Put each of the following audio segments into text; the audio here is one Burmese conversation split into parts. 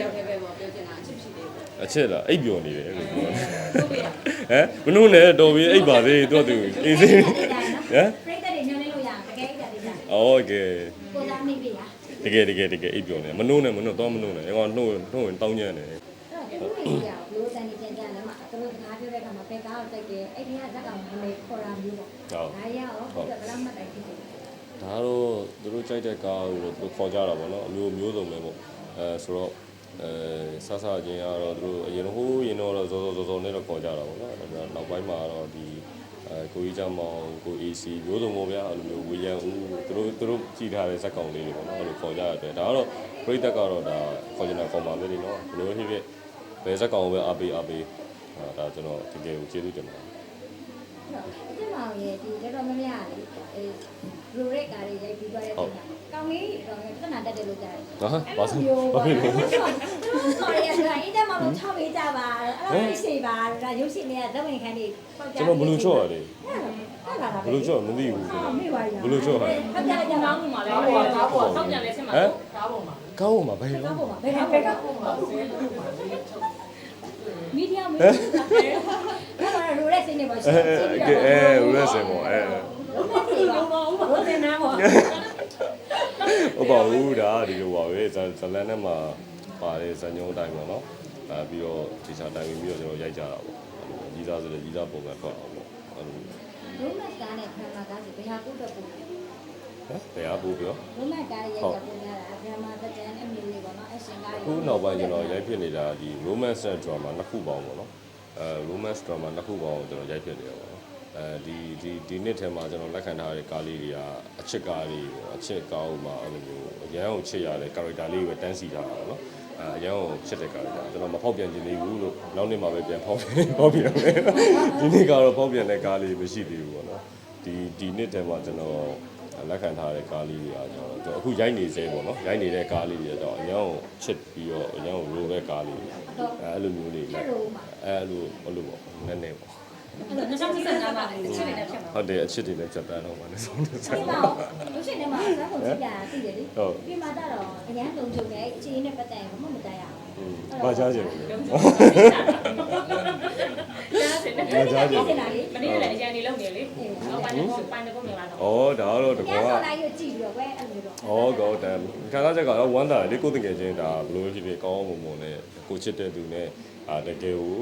ယောက်တည်းပဲပေါ့ပြောချင်တာအချစ်ဖြစ်တယ်ပေါ့ အချက်လားအိပ်ပျော်နေတယ်လို့ပြောတယ် ဟုတ်ပြီလား ဟမ်မနှုတ်နဲ့တော်ပြီအိပ်ပါသေးသူကသူအေးစေးဟမ် ပြိတ္တတွေညှို့နေလို့ရတကယ်ကြတယ်ကြာ โอเค ကိုသားမိပြီလား တကယ်တကယ်တကယ်အိပ်ပျော်နေမနှုတ်နဲ့မနှုတ်တော့မနှုတ်နဲ့ငါနှုတ်နှုတ်ရင်တောင်းညံ့တယ် အဲ့တော့ဒီလိုကြီးရဘလို့တန်နေကြကြတယ်မှာသူတို့စကားပြောတဲ့အခါမှာဘယ်ကားကိုတိုက်တယ်အဲ့ဒီကဇက်ကောင်မလေးခေါ်တာမျိုးပေါ့ ဟုတ် ဒါရရောဟုတ်တယ်ဘယ်လောက်မှတ်တိုင်ဖြစ်တယ် ဒါတော့သူတို့ကြိုက်တဲ့ကားကိုတော့သူတို့ခေါ်ကြတာပေါ့နော်အမျိုးမျိုးစုံပဲပေါ့အဲဆိုတော့ အဲဆဆချင်းကတော့သူတို့အရင်ဟိုးရင်တော့ဇောဇောဇောဇောနဲ့တော့ခေါ်ကြတာပေါ့နော်ဒါပေမဲ့နောက်ပိုင်းမှာတော့ဒီအဲကိုကြီးချမောင်ကို AC မျိုးစုံပေါ့ဗျာအဲ့လိုမျိုးဝေယံဦးသူတို့သူတို့ကြည့်ထားတဲ့ဇက်ကောင်လေးတွေပေါ့နော်အဲ့လိုခေါ်ကြတဲ့အတွက်ဒါကတော့ပြိသက်ကတော့ဒါခေါ်ကြတာခေါ်ပါမယ်လေနော်ဘယ်လိုဖြစ်ဖြစ်ဘယ်ဇက်ကောင်ကိုပဲအားပေးအားပေးအဲဒါကျွန်တော်တကယ်ကိုကျေးဇူးတင်ပါတယ် အစ်မောင်ရဲ့ဒီတော်တော်များများလေအဲဘလူးရက်ကားတွေရိုက်ပြီးသွားတဲ့ပုံကကောင်းလေးတော့ပြဿနာတက်တယ်လို့ကြားတယ်ဟာဘာလို့ဘာဖြစ်လို့ဆော်ရီဆိုတာအစ်တဲ့မောင်လို့ချောက်ပေးကြပါအဲ့လိုမျိုးရှိပါဒါရုပ်ရှင်တွေကသဝင်ခန်းတွေကျွန်တော်ဘလူးချော့ရတယ်ဟုတ်လားဘလူးချော့မသိဘူးကျွန်တော်မေ့ပါရဘလူးချော့ဟာဟုတ်ကြကြပါကောင်းမှာလဲဟိုကားပေါ်ဆောက်ပြန်လဲဆင်းမှာကားပေါ်မှာကောင်းမှာဘယ်လိုကောင်းပါဘယ်ကဘယ်ကမီဒီယာမီဒီယာအဲ့ တော့ရိုးရဲစင်းနေပါရှိအဲအဲအဲဦးရစင်ပေါ့အဲလုံးမအောင်ဘုရင်နာပါဟုတ်ပါဘူးဒါဒီလိုပါပဲဇဇလန်နဲ့မှာပါတယ်ဇညုံအတိုင်းပေါ့နော်အဲပြီးတော့ဒီချာတိုင်ပြီးတော့ကျွန်တော်ရိုက်ကြတာပေါ့ကြီးစားဆိုတဲ့ကြီးစားပုံကထွက်အောင်ပေါ့အဲလိုရိုမတ်ကားနဲ့ခန္ဓာကားစီဘယ်ဟာကုတ်တော့ပုံလဲဟမ်ဘယ်အားပို့ပြောရိုမတ်ကားရဲ့ရိုက်တာပုံများတာဒရမာသက်တမ်းအမျိုးလေးပေါ့နော်အရှင်ကားအခုနောက်ပိုင်းကျွန်တော်ရိုက်ဖြစ်နေတာဒီ romance နဲ့ drama နှစ်ခုပေါင်းပေါ့နော် အဲ romance drama နှစ်ခုပေါင်းကျွန်တော်ရိုက်ဖြစ်နေရပါတော့အဲဒီဒီဒီနှစ်ထဲမှာကျွန်တော်လက်ခံထားတဲ့ကားလေးတွေကအချစ်ကားလေးပေါ့အချစ်ကားဥမှာအဲ့လိုမျိုးအရန်ကိုချစ်ရတဲ့ character လေးပဲတန်းစီထားတာပေါ့နော်အဲအရန်ကိုချစ်တဲ့ character ကျွန်တော်မဖောက်ပြန်ခြင်းသေးဘူးလို့နောက်နေ့မှာပဲပြန်ဖောက်ပြန်ဖောက်ပြန်မယ်ဒီနေ့ကတော့ဖောက်ပြန်တဲ့ကားလေးမရှိသေးဘူးပေါ့နော်ဒီဒီနှစ်ထဲမှာကျွန်တော် လက်ခံထားတဲ့ကားလေးတွေအားကျွန်တော်အခုရိုက်နေစေပေါ့နော်ရိုက်နေတဲ့ကားလေးတွေတော့အရန်ကိုချစ်ပြီးတော့အရန်ကိုရိုးတဲ့ကားလေးအဲအဲ့လိုမျိုးလေးအဲ့လိုမှာအဲအဲ့လိုအဲ့လိုပေါ့နည်းနည်းပေါ့2025မှာလည်းအချစ်တွေနဲ့ဖြစ်မှာဟုတ်တယ်အချစ်တွေလည်းချက်တန်းတော့ပါနဲ့ဆုံးတယ်ဒီမှာရုပ်ရှင်ထဲမှာဇာတ်ပုံကြည့်တာသိတယ်လေဟုတ်ဒီမှာတော့အရန်လုံးချုံနေအခြေအနေနဲ့ပတ်သက်ရင်ဘာမှမတတ်ရဘူးဘာချားချင်လဲကြားစင်တယ်ဘာချားချင်ဖြစ်နေတာလေမ နေ့ကလည်းအရန်နေလုံးနေလေဟောပိုင်းကောပိုင်းကောမြင်လာတော့ဩဒါကတော့တကျကောန်ကဆော်လိုက်ရကြည့်ပြီးတော့ပဲအဲ့လိုတော့ဩကောတမ်းခန်းသားချက်ကတော့ဝမ်းသာလေကိုတငယ်ချင်းဒါဘလို့ဖြစ်ဖြစ်ကောင်းအောင်မုံမုံနဲ့ကိုချစ်တဲ့သူနဲ့အာတကယ်ကို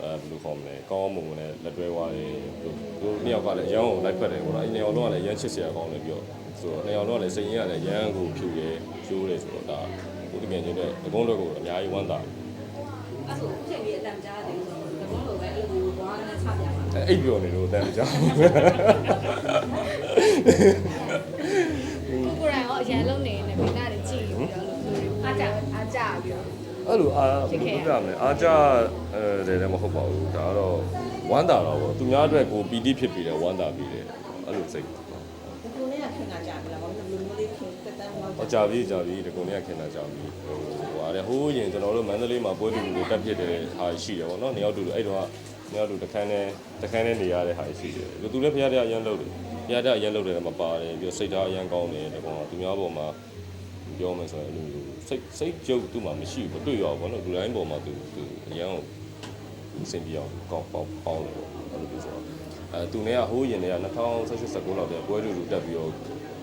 အဲဘယ်လိုခေါ်မလဲကောင်းအောင်မုံမုံနဲ့လက်တွဲသွားတယ်သူတို့နှစ်ယောက်ကလည်းရန်ကိုလိုက်ဖက်တယ်ပေါ့နော်အဲနှစ်ယောက်လုံးကလည်းရန်ချစ်စရာကောင်းတယ်ပြောဆိုတော့နှစ်ယောက်လုံးကလည်းစိတ်ရင်းကလည်းရန်ကိုဖြူရဲကျိုးတယ်ဆိုတော့ဒါကိုတငယ်ချင်းနဲ့အကုန်လုံးကိုအများကြီးဝမ်းသာတယ်အဲ့ဆိုအခုချိန်ကြီးအတန်ကြားတယ်ဆိုတော့ဘုံလိုပဲအဲ့လိုဘွားနဲ့ချပြပါ အဲ့အိပ်ပျော်နေလို့အတန်းကြောင်ကိုကိုရိုင်ရောအရင်လုံးနေနေမိသားတွေကြည့်ပြီးတော့လူတွေအားကြအားကြပြီးတော့အဲ့လိုအားဘယ်လိုပြောရမလဲအားကြအဲတယ်လည်းမဟုတ်ပါဘူးဒါကတော့ဝမ်းသာတော့ဗောသူများအတွက်ကိုပီတိဖြစ်ပြီးတယ်ဝမ်းသာပြီးတယ်အဲ့လိုစိတ်ဘူးကိုနဲ့ခင်တာကြားပြီလားဘာလို့လူမျိုးလေးခင်တက်တန်းဝါဟောကြာပြီကြာပြီဒီကုန်းလေးကခင်တာကြာပြီဟိုဟိုအားလေဟိုးရင်ကျွန်တော်တို့မန္တလေးမှာပွဲတူတူတက်ဖြစ်တဲ့ဟာရှိတယ်ဗောနော်နှစ်ယောက်တူတူအဲ့တော့ နှစ်ယောက်တူတခန်းနဲ့တခန်းနဲ့နေရတဲ့ဟာရှိတယ်သူလည်းဖရားတဲ့အရန်လုပ်တယ်ဖရားတဲ့အရန်လုပ်တယ်မပါတယ်ပြီးတော့စိတ်ထားအရန်ကောင်းတယ်ဒီကောင်ကသူများပေါ်မှာပြောမယ်ဆိုရင်အဲ့လိုစိတ်စိတ်ကြုတ်သူ့မှာမရှိဘူးတွေ့ရပါဘောနော်လူတိုင်းပေါ်မှာသူသူအရန်ကိုစင်ပြအောင်ကောင်းပေါင်းပေါင်းတယ်ပေါ့အဲ့လိုမျိုးဆိုတော့အဲသူနဲ့ကဟိုးရင်တွေက2016 19လောက်တည်းပွဲတူတူတက်ပြီးတော့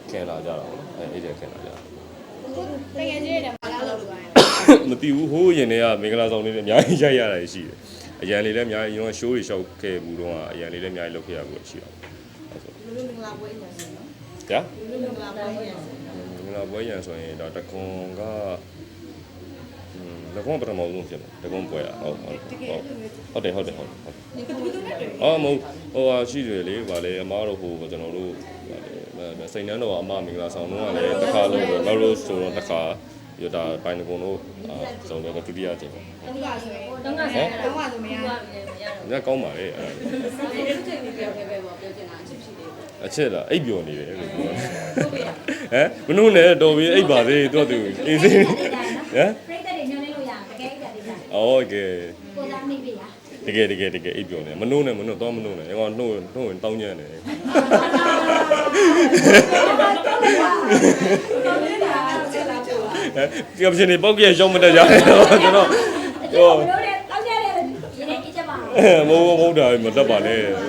ခင်လာကြတာပေါ့အဲအဲ့ဒီခင်လာကြတာတကယ်ကြီးတယ်မလားလို့ပြောရင်မသိဘူးဟိုးရင်တွေကမင်္ဂလာဆောင်လေးတွေအများကြီးရိုက်ရတာရှိတယ် အရန်လေးလည်းအများကြီးကျွန်တော်ရှိုးတွေရှောက်ခဲ့မှုတော့အရန်လေးလည်းအများကြီးလုပ်ခဲ့ရမှုရှိတာပေါ့အဲ့ဆိုလူလူမင်္ဂလာပွဲရန်ဆိုနော်ကြာလူလူမင်္ဂလာပွဲရန်မင်္ဂလာပွဲရန်ဆိုရင်ဒါတကွန်ကတကွန်ပထမဆုံးဖြစ်မှာတကွန်ပွဲอ่ะဟုတ်ဟုတ်ဟုတ်တယ်ဟုတ်တယ်ဟုတ်ဟုတ်အော်မဟုတ်ဟိုဟာရှိတယ်လေဗာလေအမားတို့ဟိုကျွန်တော်တို့စိန်နှန်းတော်အမမင်္ဂလာဆောင်တော့ကလည်းတစ်ခါလုံးပဲလောက်လို့ဆိုတော့တစ်ခါ ရတာပိုင်တကုံတို့အာစုံတယ်ဒုတိယကြိမ်ပေါ့ တတိယဆိုရင် တော့ကလည်းတော့ကဆိုမရဘူးမရတော့ ညကောင်းပါလေအဲ့ ဒီလိုချိန်ကြီးတယောက်တည်းပဲပေါ့ပြောချင်တာအချစ်ဖြစ်တယ်ပေါ့ အချက်လားအိပ်ပျော်နေတယ်လို့ပြောတယ် ဟုတ်ပြီလား ဟမ်မနှုတ်နဲ့တော်ပြီအိပ်ပါသေးသူကသူအေးစေးဟမ် ပြိတ္တတွေညှို့နေလို့ရတကယ်ကြတယ်ကြာ โอเค ကိုသားမိပြီလား တကယ်တကယ်တကယ်အိပ်ပျော်နေမနှုတ်နဲ့မနှုတ်တော့မနှုတ်နဲ့ငါနှုတ်နှုတ်ရင်တောင်းညံ့တယ် တော်လေးတာချက်လာပို့ကပ်ရှင်နေပေါက်ပြရှောင်းမတက်ကြတယ်ကျွန်တော်ကျွန်တော်တို့လည်းတောက်ကြရတယ်ဒီနေ့ကြည့်ချက်ပါမိုးမိုးတာမတက်ပါနဲ့ကိုလို